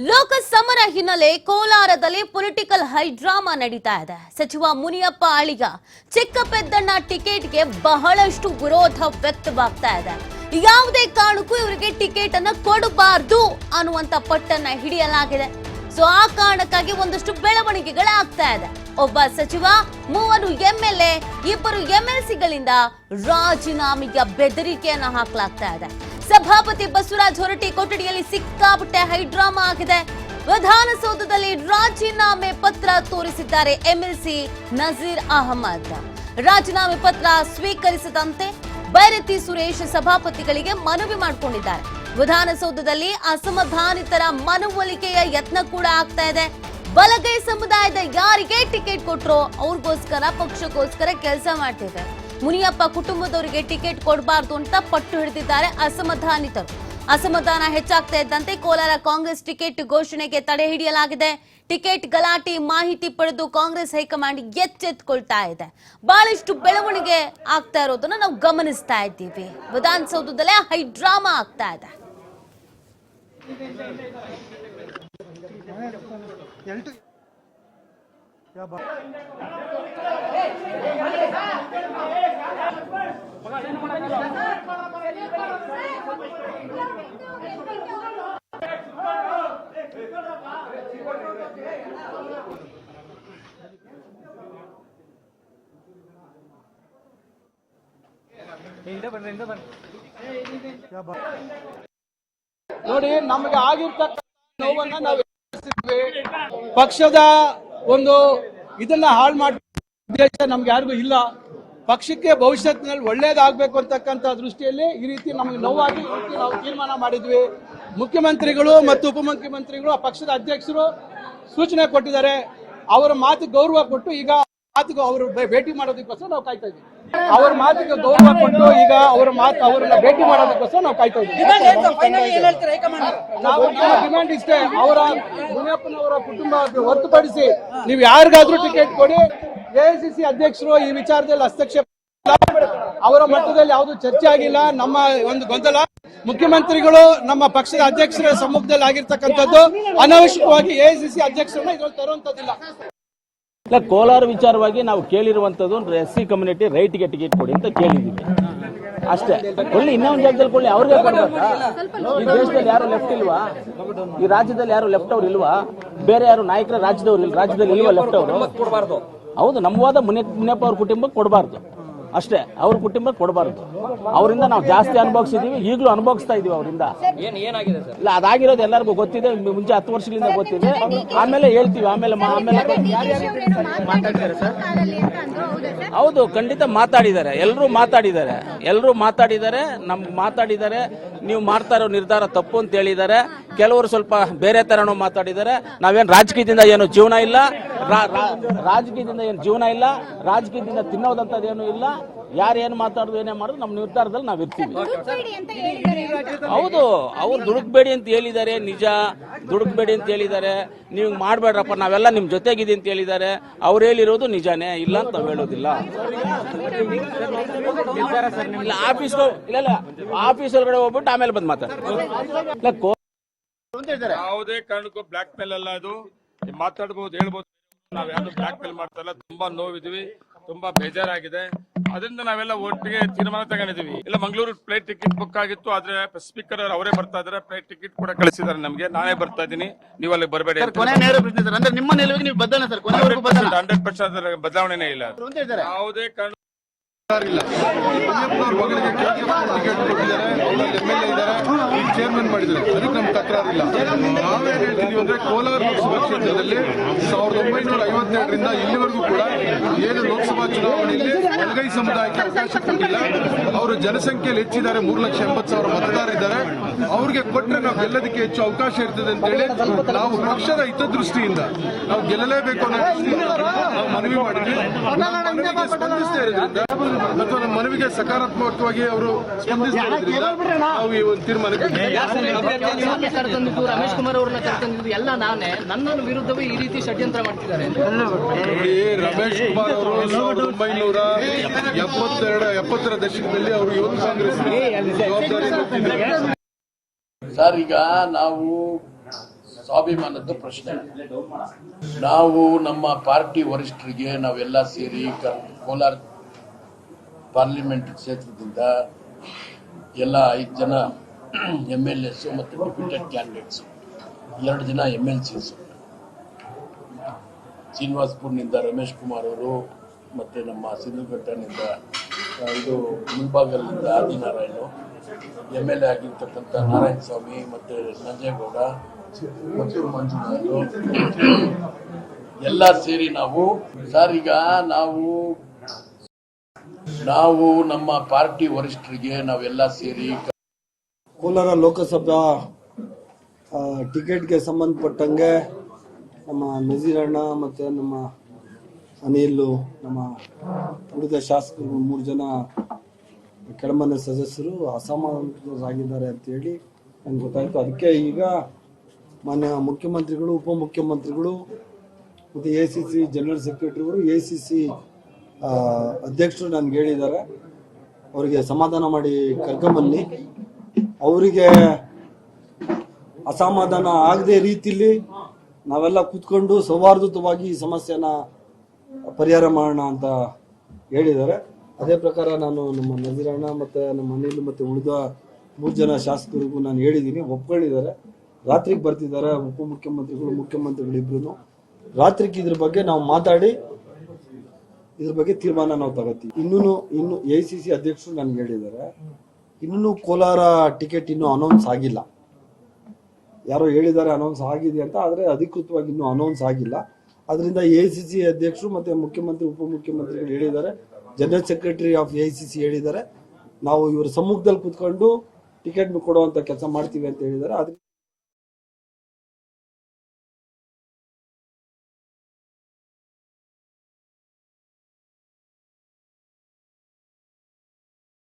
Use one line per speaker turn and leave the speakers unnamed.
ಲೋಕ ಸಮರ ಹಿನ್ನೆಲೆ ಕೋಲಾರದಲ್ಲಿ ಪೊಲಿಟಿಕಲ್ ಹೈಡ್ರಾಮಾ ನಡೀತಾ ಇದೆ. ಸಚಿವ ಮುನಿಯಪ್ಪ ಅಳಿಗ ಚಿಕ್ಕಪೆದ್ದಣ್ಣ ಟಿಕೆಟ್ಗೆ ಬಹಳಷ್ಟು ವಿರೋಧ ವ್ಯಕ್ತವಾಗ್ತಾ ಇದೆ. ಯಾವುದೇ ಕಾರಣಕ್ಕೂ ಇವರಿಗೆ ಟಿಕೆಟ್ ಅನ್ನ ಕೊಡಬಾರ್ದು ಅನ್ನುವಂತ ಪಟ್ಟನ್ನ ಹಿಡಿಯಲಾಗಿದೆ. ಸೊ, ಆ ಕಾರಣಕ್ಕಾಗಿ ಒಂದಷ್ಟು ಬೆಳವಣಿಗೆಗಳಾಗ್ತಾ ಇದೆ. ಒಬ್ಬ ಸಚಿವ, ಮೂವರು ಎಂಎಲ್ಎ, ಇಬ್ಬರು ಎಂಎಲ್ಸಿಗಳಿಂದ ರಾಜೀನಾಮೆಯ ಬೆದರಿಕೆಯನ್ನು ಹಾಕಲಾಗ್ತಾ ಇದೆ. ಸಭಾಪತಿ ಬಸವರಾಜ್ ಹೊರಟಿ ಕೊಠಡಿಯಲ್ಲಿ ಸಿಕ್ಕಾಪಟ್ಟೆ ಹೈಡ್ರಾಮಾ ಆಗಿದೆ. ವಿಧಾನಸೌಧದಲ್ಲಿ ರಾಜೀನಾಮೆ ಪತ್ರ ತೋರಿಸಿದ್ದಾರೆ ಎಂಎಲ್ಸಿ ನಜೀರ್ ಅಹಮದ್. ರಾಜೀನಾಮೆ ಪತ್ರ ಸ್ವೀಕರಿಸದಂತೆ ಬೈರತಿ ಸುರೇಶ್ ಸಭಾಪತಿಗಳಿಗೆ ಮನವಿ ಮಾಡಿಕೊಂಡಿದ್ದಾರೆ. ವಿಧಾನಸೌಧದಲ್ಲಿ ಅಸಮಾಧಾನಿತರ ಮನವೊಲಿಕೆಯ ಯತ್ನ ಕೂಡ ಆಗ್ತಾ ಇದೆ. ಬಲಗೈ ಸಮುದಾಯದ ಯಾರಿಗೆ ಟಿಕೆಟ್ ಕೊಟ್ರೋ ಅವ್ರಿಗೋಸ್ಕರ ಪಕ್ಷಕ್ಕೋಸ್ಕರ ಕೆಲಸ ಮಾಡ್ತಿದ್ದಾರೆ. ಮುನಿಯಪ್ಪ ಕುಟುಂಬದವರಿಗೆ ಟಿಕೆಟ್ ಕೊಡಬಾರ್ದು ಅಂತ ಪಟ್ಟು ಹಿಡಿದಿದ್ದಾರೆ ಅಸಮಾಧಾನಿತರು. ಅಸಮಾಧಾನ ಹೆಚ್ಚಾಗ್ತಾ ಇದ್ದಂತೆ ಕೋಲಾರ ಕಾಂಗ್ರೆಸ್ ಟಿಕೆಟ್ ಘೋಷಣೆಗೆ ತಡೆ ಹಿಡಿಯಲಾಗಿದೆ. ಟಿಕೆಟ್ ಗಲಾಟೆ ಮಾಹಿತಿ ಪಡೆದು ಕಾಂಗ್ರೆಸ್ ಹೈಕಮಾಂಡ್ ಎಚ್ಚೆತ್ಕೊಳ್ತಾ ಇದೆ. ಬಹಳಷ್ಟು ಬೆಳವಣಿಗೆ ಆಗ್ತಾ ಇರೋದನ್ನ ನಾವು ಗಮನಿಸ್ತಾ ಇದ್ದೀವಿ. ವಿಧಾನಸೌಧದಲ್ಲೇ ಹೈಡ್ರಾಮಾ ಆಗ್ತಾ ಇದೆ.
ನೋಡಿ ನಮ್ಗೆ ಆಗಿರ್ತಕ್ಕ ನೋವನ್ನ ನಾವು. ಪಕ್ಷದ ಒಂದು ಇದನ್ನ ಹಾಳು ಮಾಡೋ ಉದ್ದೇಶ ನಮ್ಗೆ ಯಾರಿಗೂ ಇಲ್ಲ ಪಕ್ಷಕ್ಕೆ ಭವಿಷ್ಯತ್ತಿನಲ್ಲಿ ಒಳ್ಳೇದಾಗಬೇಕು ಅಂತಕ್ಕಂಥ ದೃಷ್ಟಿಯಲ್ಲಿ ಈ ರೀತಿ ನಮಗೆ ನೋವಾಗಿ ನಾವು ತೀರ್ಮಾನ ಮಾಡಿದ್ವಿ. ಮುಖ್ಯಮಂತ್ರಿಗಳು ಮತ್ತು ಉಪಮುಖ್ಯಮಂತ್ರಿಗಳು ಆ ಪಕ್ಷದ ಅಧ್ಯಕ್ಷರು ಸೂಚನೆ ಕೊಟ್ಟಿದ್ದಾರೆ. ಅವರ ಮಾತು ಗೌರವ ಕೊಟ್ಟು ಈಗ ಮಾತಿಗೆ ಅವರು ಭೇಟಿ ಮಾಡೋದಕ್ಕೋಸ್ಕರ ನಾವು ಕಾಯ್ತಾ ಇದ್ದೀವಿ. ಅವ್ರ ಮಾತಿಗೆ ಗೌರವ ಕೊಟ್ಟು ಈಗ ಅವರ ಮಾತು ಅವರನ್ನ ಭೇಟಿ ಮಾಡೋದಕ್ಕೋಸ್ಕರ ನಾವು ಕಾಯ್ತಾ ಇದ್ದೀವಿ. ನಾವು ಡಿಮ್ಯಾಂಡ್ ಇಷ್ಟೇ. ಅವರ ಮುನಿಯಪ್ಪನವರ ಕುಟುಂಬ ಹೊರತುಪಡಿಸಿ ನೀವು ಯಾರಿಗಾದ್ರೂ ಟಿಕೆಟ್ ಕೊಡಿ ಎಐಸಿಸಿ ಅಧ್ಯಕ್ಷರು ಈ ವಿಚಾರದಲ್ಲಿ ಹಸ್ತಕ್ಷೇಪ. ಅವರ ಮಟ್ಟದಲ್ಲಿ ಯಾವುದು ಚರ್ಚೆ ಆಗಿಲ್ಲ. ನಮ್ಮ ಒಂದು ಗೊಂದಲ. ಮುಖ್ಯಮಂತ್ರಿಗಳು ನಮ್ಮ ಪಕ್ಷದ ಅಧ್ಯಕ್ಷರ ಸಮ್ಮುಖದಲ್ಲಿ ಆಗಿರ್ತಕ್ಕಂಥದ್ದು ಅನಾವಶ್ಯಕವಾಗಿ ಎಐಸಿಸಿ ಅಧ್ಯಕ್ಷರನ್ನ ಇದ್ರಲ್ಲಿ
ಇಲ್ಲ, ಕೋಲಾರ ವಿಚಾರವಾಗಿ ನಾವು ಕೇಳಿರುವಂತದ್ದು ಎಸ್ ಸಿ ಕಮ್ಯುನಿಟಿ ರೈಟ್ಗೆ ಟಿಕೆಟ್ ಕೊಡಿ ಅಂತ ಕೇಳಿದ್ದೀವಿ. ಅಷ್ಟೇ. ಕೊಳ್ಳಿ ಇನ್ನೊಂದು ಜಾಗದಲ್ಲಿ ಕೊಳ್ಳಿ ಅವ್ರಿಗೆ ಕೊಡ್ಬೇಕಾ. ಈ ದೇಶದಲ್ಲಿ ಯಾರು ಲೆಫ್ಟ್ ಇಲ್ವಾ? ಈ ರಾಜ್ಯದಲ್ಲಿ ಯಾರು ಲೆಫ್ಟ್ ಅವ್ರು ಇಲ್ವಾ? ಬೇರೆ ಯಾರು ನಾಯಕರ ರಾಜ್ಯದವ್ರು ಇಲ್ಲ, ರಾಜ್ಯದಲ್ಲಿ ಇಲ್ವಾ ಲೆಫ್ಟ್ ಅವರು? ಹೌದು ನಮ್ಮವಾದ ಮುನಿ ಮುನಿಯ ಮುನಿಯಪ್ಪ ಅವ್ರ ಕುಟುಂಬಕ್ಕೆ ಕೊಡಬಾರ್ದು. ಅಷ್ಟೇ ಅವ್ರ ಕುಟುಂಬಕ್ಕೆ ಕೊಡಬಾರ್ದು. ಅವರಿಂದ ನಾವು ಜಾಸ್ತಿ ಅನುಭವಿಸಿದೀವಿ ಈಗಲೂ ಅನುಭವಿಸ್ತಾ ಇದೀವಿ ಅವರಿಂದ. ಇಲ್ಲ ಅದಾಗಿರೋದು ಎಲ್ಲರಿಗೂ ಗೊತ್ತಿದೆ ಮುಂಚೆ ಹತ್ತು ವರ್ಷಗಳಿಂದ ಗೊತ್ತಿದೆ. ಆಮೇಲೆ ಹೇಳ್ತೀವಿ ಆಮೇಲೆ ಮಾ- ಆಮೇಲೆ ಹೌದು ಖಂಡಿತ ಮಾತಾಡಿದ್ದಾರೆ ಎಲ್ಲರೂ ಮಾತಾಡಿದ್ದಾರೆ. ಎಲ್ಲರೂ ಮಾತಾಡಿದ್ದಾರೆ ನಮ್ಗೆ ಮಾತಾಡಿದ್ದಾರೆ ನೀವು ಮಾಡ್ತಾ ಇರೋ ನಿರ್ಧಾರ ತಪ್ಪು ಅಂತ ಹೇಳಿದ್ದಾರೆ. ಕೆಲವರು ಸ್ವಲ್ಪ ಬೇರೆ ತರನೂ ಮಾತಾಡಿದ್ದಾರೆ. ನಾವೇನು ರಾಜಕೀಯದಿಂದ ಏನು ಜೀವನ ಇಲ್ಲ. ರಾಜಕೀಯದಿಂದ ಏನು ಜೀವನ ಇಲ್ಲ ರಾಜಕೀಯದಿಂದ ತಿನ್ನೋದಂಥದ್ದು ಏನು ಇಲ್ಲ ಯಾರು ಏನು ಮಾತಾಡೋದು ಏನೇ ಮಾಡೋದು ನಮ್ಮ ನಿರ್ಧಾರದಲ್ಲಿ ನಾವು ಇರ್ತೀವಿ. ಹೌದು ಅವ್ರು ದುಡುಕ್ಬೇಡಿ ಅಂತ ಹೇಳಿದ್ದಾರೆ ನಿಜ. ದುಡುಕ್ಬೇಡಿ ಅಂತ ಹೇಳಿದ್ದಾರೆ. ನೀವು ಮಾಡ್ಬೇಡ್ರಪ್ಪ ನಾವೆಲ್ಲ ನಿಮ್ ಜೊತೆಗಿದೀ ಅಂತ ಹೇಳಿದ್ದಾರೆ. ಅವ್ರು ಹೇಳಿರೋದು ನಿಜಾನೇ ಇಲ್ಲ ಅಂತ ನಾವು ಹೇಳೋದಿಲ್ಲ. ಇಲ್ಲ ಆಫೀಸ್ ಇಲ್ಲ ಇಲ್ಲ ಆಫೀಸ್ ಒಳಗಡೆ ಹೋಗ್ಬಿಟ್ಟು ಆಮೇಲೆ ಬಂದು ಮಾತಾಡ್ತಾರೆ
ಯಾವುದೇ ಕಾರಣಕ್ಕೂ ಬ್ಲಾಕ್ ಮೇಲ್ ಅಲ್ಲ ಅದು. ಮಾತಾಡ್ಬೋದು ಹೇಳ್ಬೋದು. ನಾವ್ ಯಾರು ಬ್ಲಾಕ್ ಮೇಲ್ ಮಾಡ್ತಾ ಇಲ್ಲ ತುಂಬಾ ನೋವಿದ್ವಿ ತುಂಬಾ ಬೇಜಾರಾಗಿದೆ. ಅದರಿಂದ ನಾವೆಲ್ಲ ಒಟ್ಟಿಗೆ ತೀರ್ಮಾನ ತಗೊಂಡಿದೀವಿ. ಇಲ್ಲ ಮಂಗಳೂರು ಫ್ಲೈಟ್ ಟಿಕೆಟ್ ಬುಕ್ ಆಗಿತ್ತು ಆದ್ರೆ ಸ್ಪೀಕರ್ ಅವರೇ ಬರ್ತಾ ಇದಾರೆ ಫ್ಲೈಟ್ ಟಿಕೆಟ್ ಕೂಡ ಕಳಿಸಿದಾರೆ ನಮಗೆ. ನಾನೇ ಬರ್ತಾ ಇದೀನಿ ನೀವು ಅಲ್ಲಿ ಬರಬೇಡಿ
ನಿಮ್ಮ ನಿಲುವಿಗೆ ನೀವು ಬದಲ ಸರ್
ಹಂಡ್ರೆಡ್ ಪರ್ಸೆಂಟ್ ಬದಲಾವಣೆನೇ ಇಲ್ಲ ಯಾವುದೇ ಕಾರಣ
ಚೇರ್ಮನ್ ಮಾಡಿದ್ದಾರೆ. ಅದಕ್ಕೆ ನಮ್ಗೆ ತಕರಾರಿಲ್ಲ. ನಾವೇನ್ ಹೇಳ್ತೀವಿ ಅಂದ್ರೆ ಕೋಲಾರ ಲೋಕಸಭಾ ಕ್ಷೇತ್ರದಲ್ಲಿ ಸಾವಿರದ ಒಂಬೈನೂರ ಐವತ್ತೆರಡರಿಂದ ಇಲ್ಲಿವರೆಗೂ ಕೂಡ ಏನು ಲೋಕಸಭಾ ಚುನಾವಣೆಯಲ್ಲಿ ಬಲಗೈ ಸಮುದಾಯಕ್ಕೆ ಅವಕಾಶ ಕೊಟ್ಟಿಲ್ಲ. ಅವರು ಜನಸಂಖ್ಯೆಯಲ್ಲಿ ಹೆಚ್ಚಿದ್ದಾರೆ, ಮೂರು ಲಕ್ಷ ಎಂಬತ್ತು ಸಾವಿರ ಮತದಾರ ಇದ್ದಾರೆ. ಅವ್ರಿಗೆ ಕೊಟ್ಟರೆ ನಾವು ಗೆಲ್ಲೋದಕ್ಕೆ ಹೆಚ್ಚು ಅವಕಾಶ ಇರ್ತದೆ ಅಂತ ಹೇಳಿ ನಾವು ಪಕ್ಷದ ಹಿತದೃಷ್ಟಿಯಿಂದ ನಾವು ಗೆಲ್ಲಲೇಬೇಕು ಅನ್ನೋ ದೃಷ್ಟಿಯಿಂದ ನಾವು ಮನವಿ ಮಾಡಿದ್ವಿ. ಸ್ಪಂದಿಸ್ತಾ ಇರೋದ್ರಿಂದ ಅಥವಾ ನಮ್ಮ ಮನವಿಗೆ ಸಕಾರಾತ್ಮಕವಾಗಿ ಅವರು ಸ್ಪಂದಿಸ್ತಾ ಇರೋದ್ರಿಂದ ನಾವು ಈ ಒಂದು ತೀರ್ಮಾನಕ್ಕೆ
ರಮೇಶ್ ಕುಮಾರ್ ಅವ್ರನ್ನ ಕರೆತಂದಿದ್ದು ಎಲ್ಲ ನಾನೇ. ನನ್ನ ವಿರುದ್ಧವೇ ಈ ರೀತಿ ಷಡ್ಯಂತ್ರ ಮಾಡ್ತಿದ್ದಾರೆ.
ನೋಡಿ ರಮೇಶ್ ಕುಮಾರ್ ಅವರು ಸಾವಿರದ ಒಂಬೈನೂರ ಎಪ್ಪತ್ತೆರಡು ಎಪ್ಪತ್ತರ ದಶಕದಲ್ಲಿ ಅವರು ಯುವಕ ಕಾಂಗ್ರೆಸ್ ಜವಾಬ್ದಾರಿ
ಸರ್ ಈಗ ನಾವು ಸ್ವಾಭಿಮಾನದ ಪ್ರಶ್ನೆ. ನಾವು ನಮ್ಮ ಪಾರ್ಟಿ ವರಿಷ್ಠರಿಗೆ ನಾವೆಲ್ಲ ಸೇರಿ ಕ- ಕೋಲಾರ ಪಾರ್ಲಿಮೆಂಟ್ ಕ್ಷೇತ್ರದಿಂದ ಎಲ್ಲ ಐದು ಜನ ಎಂ ಎಲ್ ಎಸ್ ಮತ್ತು ಡೆಪ್ಯೂಟೆಡ್ ಕ್ಯಾಂಡಿಡೇಟ್ಸ್ ಎರಡು ಜನ ಎಂ ಎಲ್ ಸಿಸ್ ಶ್ರೀನಿವಾಸ್ಪುರ್ನಿಂದ ರಮೇಶ್ ಕುಮಾರ್ ಅವರು ಮತ್ತು ನಮ್ಮ ಸಿಂಧುಘಟ್ಟನಿಂದ ಇದು ಮುಂಭಾಗಲಿಂದ ಆದಿನಾರಾಯಣ ಎಂ ಎಲ್ ಎ ಆಗಿರ್ತಕ್ಕಂಥ ನಾರಾಯಣ ಸ್ವಾಮಿ ಮತ್ತು ನಂಜೇಗೌಡ ಮತ್ತು ಮಂಜುನಾಥ್ ಎಲ್ಲ ಸೇರಿ ನಾವು, ಸರ್ ಈಗ ನಾವು ನಾವು ನಮ್ಮ ಪಾರ್ಟಿ ವರಿಷ್ಠರಿಗೆ ನಾವೆಲ್ಲ ಸೇರಿ
ಕೋಲಾರ ಲೋಕಸಭಾ ಟಿಕೆಟ್ಗೆ ಸಂಬಂಧಪಟ್ಟಂಗೆ ನಮ್ಮ ನಜೀರಣ್ಣ ಮತ್ತು ನಮ್ಮ ಅನಿಲ್ ನಮ್ಮ ಉಳಿದ ಶಾಸಕರು ಮೂರು ಜನ ಕೆಳಮನೆ ಸದಸ್ಯರು ಅಸಮಾಧಾನಿತರಾಗಿದ್ದಾರೆ ಅಂತೇಳಿ ನಂಗೆ ಗೊತ್ತಾಯಿತು. ಅದಕ್ಕೆ ಈಗ ಮಾನ್ಯ ಮುಖ್ಯಮಂತ್ರಿಗಳು, ಉಪಮುಖ್ಯಮಂತ್ರಿಗಳು ಮತ್ತು ಎ ಸಿ ಸಿ ಜನರಲ್ ಸೆಕ್ರೆಟರಿಗಳು ಎ ಸಿ ಸಿ ಅಧ್ಯಕ್ಷರು ನನಗೆ ಹೇಳಿದ್ದಾರೆ. ಅವರಿಗೆ ಸಮಾಧಾನ ಮಾಡಿ ಕರ್ಕೊಂಬನ್ನಿ. ಅವರಿಗೆ ಅಸಮಾಧಾನ ಆಗದೆ ರೀತಿಲಿ ನಾವೆಲ್ಲ ಕೂತ್ಕೊಂಡು ಸೌಹಾರ್ದಯುತವಾಗಿ ಈ ಸಮಸ್ಯೆನ ಪರಿಹಾರ ಮಾಡೋಣ ಅಂತ ಹೇಳಿದ್ದಾರೆ. ಅದೇ ಪ್ರಕಾರ ನಾನು ನಮ್ಮ ನಜೀರಣ್ಣ ಮತ್ತು ನಮ್ಮ ಮನೆಯಲ್ಲಿ ಮತ್ತು ಉಳಿದ ಮೂರು ಜನ ಶಾಸಕರಿಗೂ ನಾನು ಹೇಳಿದ್ದೀನಿ, ಒಪ್ಕೊಂಡಿದ್ದಾರೆ. ರಾತ್ರಿಗೆ ಬರ್ತಿದ್ದಾರೆ ಉಪಮುಖ್ಯಮಂತ್ರಿಗಳು ಮುಖ್ಯಮಂತ್ರಿಗಳು ಇಬ್ರು ರಾತ್ರಿಗೆ ಇದ್ರ ಬಗ್ಗೆ ನಾವು ಮಾತಾಡಿ, ಇದ್ರ ಬಗ್ಗೆ ತೀರ್ಮಾನ ನಾವು ತಗೋತೀವಿ. ಇನ್ನೂ ಇನ್ನು ಎ ಸಿ ಸಿ ಅಧ್ಯಕ್ಷರು ನನ್ಗೆ ಹೇಳಿದ್ದಾರೆ. ಇನ್ನೂ ಕೋಲಾರ ಟಿಕೆಟ್ ಇನ್ನೂ ಅನೌನ್ಸ್ ಆಗಿಲ್ಲ. ಯಾರೋ ಹೇಳಿದ್ದಾರೆ ಅನೌನ್ಸ್ ಆಗಿದೆ ಅಂತ, ಆದರೆ ಅಧಿಕೃತವಾಗಿ ಇನ್ನೂ ಅನೌನ್ಸ್ ಆಗಿಲ್ಲ. ಅದರಿಂದ ಎ ಸಿ ಸಿ ಅಧ್ಯಕ್ಷರು ಮತ್ತು ಮುಖ್ಯಮಂತ್ರಿ, ಉಪಮುಖ್ಯಮಂತ್ರಿಗಳು ಹೇಳಿದ್ದಾರೆ. General secretary of A C C ಹೇಳಿದ್ದಾರೆ. ನಾವು ಇವರ ಸಮ್ಮುಖದಲ್ಲಿ ಕೂತ್ಕೊಂಡು ಟಿಕೆಟ್ ಕೊಡುವಂಥ ಕೆಲಸ ಮಾಡ್ತೀವಿ ಅಂತ ಹೇಳಿದ್ದಾರೆ. ಅದ್ರ